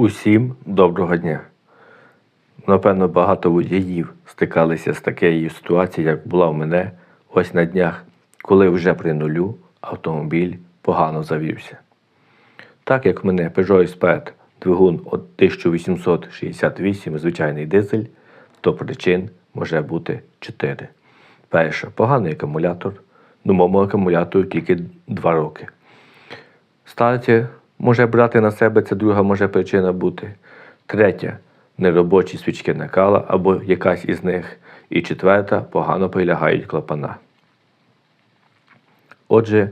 Усім доброго дня. Напевно, багато водіїв стикалися з такою ситуацією, як була в мене ось на днях, коли вже при нулю автомобіль погано завівся. Так як в мене Peugeot Spet двигун от 1868, звичайний дизель, то причин може бути 4. Перше, поганий акумулятор. Ну, моєму акумулятору тільки 2 роки. Старті може брати на себе, це друга може причина бути. Третя неробочі свічки накала або якась із них. І четверта погано прилягають клапана. Отже,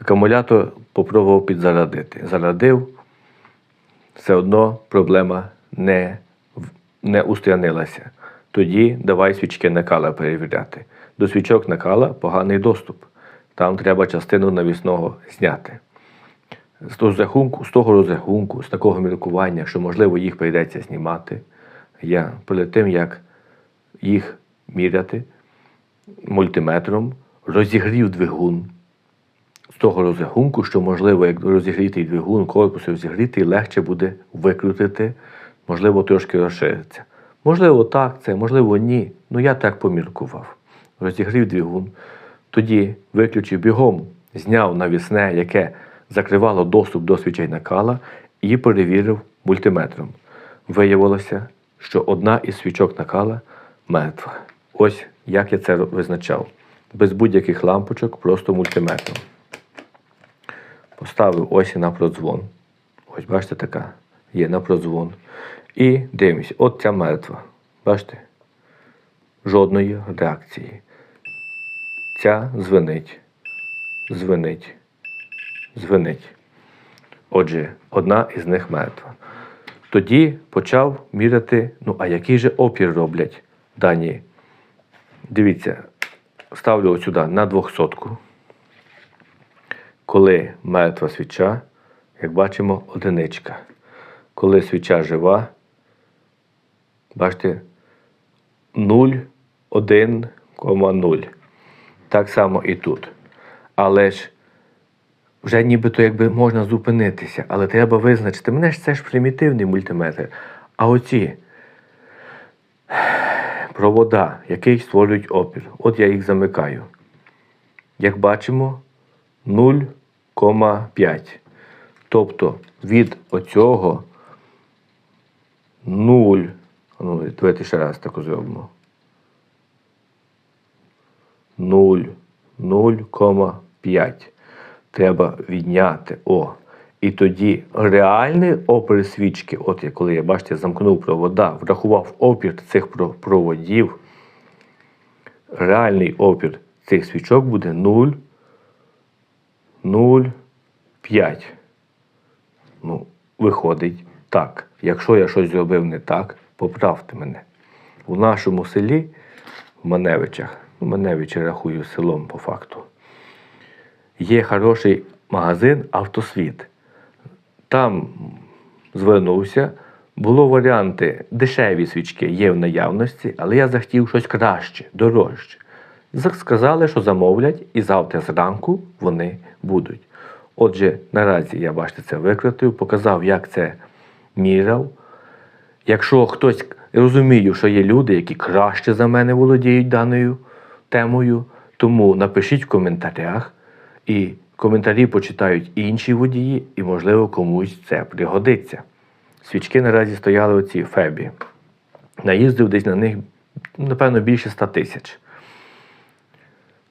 акумулятор попробував підзарадити. Зарадив, все одно проблема не, не устранилася. Тоді давай свічки накала перевіряти. До свічок накала поганий доступ. Там треба частину навісного зняти. З того розрахунку, з того розрахунку, з такого міркування, що можливо їх прийдеться знімати, я перед тим як їх міряти мультиметром, розігрів двигун. З того розрахунку, що можливо, як розігрітий двигун, корпус розігрітий, легше буде викрутити, можливо, трошки розшириться. Можливо, так це, можливо, ні. Ну я так поміркував. Розігрів двигун, тоді виключив бігом, зняв навісне, яке закривало доступ до свічей накала, і перевірив мультиметром. Виявилося, що одна із свічок накала мертва. Ось як я це визначав. Без будь-яких лампочок, просто мультиметром. Поставив ось на продзвон. Ось бачите, така є на продзвон. І дивимось, от ця мертва. Бачите? Жодної реакції. Ця звенить, звенить, звенить. Отже, одна із них мертва. Тоді почав міряти, ну а який же опір роблять дані. Дивіться, ставлю сюди на двохсотку. Коли мертва свіча, як бачимо, одиничка. Коли свіча жива, бачите, 0,1,0. Так само і тут. Але ж вже нібито якби можна зупинитися, але треба визначити. Мене ж це ж примітивний мультиметр. А оці провода, які створюють опір. От я їх замикаю. Як бачимо, 0,5. Тобто від оцього 0. Ну, давайте ще раз так зробимо. 0, 0,5 треба відняти О. І тоді реальний опір свічки, от я коли я бачите, замкнув провода, врахував опір цих проводів, реальний опір цих свічок буде 0, 0,5. Ну, виходить так. Якщо я щось зробив не так, поправте мене. У нашому селі, в Маневичах, ну, Маневичі рахую селом по факту, є хороший магазин Автосвіт. Там звернувся, було варіанти, дешеві свічки є в наявності, але я захотів щось краще, дорожче. Сказали, що замовлять, і завтра зранку вони будуть. Отже, наразі я бачите, це викрутив, показав, як це міряв. Якщо хтось розумію, що є люди, які краще за мене володіють даною темою, тому напишіть в коментарях, і коментарі почитають інші водії, і, можливо, комусь це пригодиться. Свічки наразі стояли оці Фебі. Наїздив десь на них, напевно, більше 100 тисяч.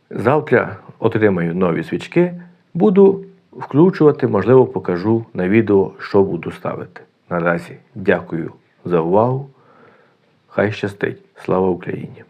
Завтра отримаю нові свічки, буду включувати, можливо, покажу на відео, що буду ставити. Наразі дякую за увагу. Хай щастить. Слава Україні!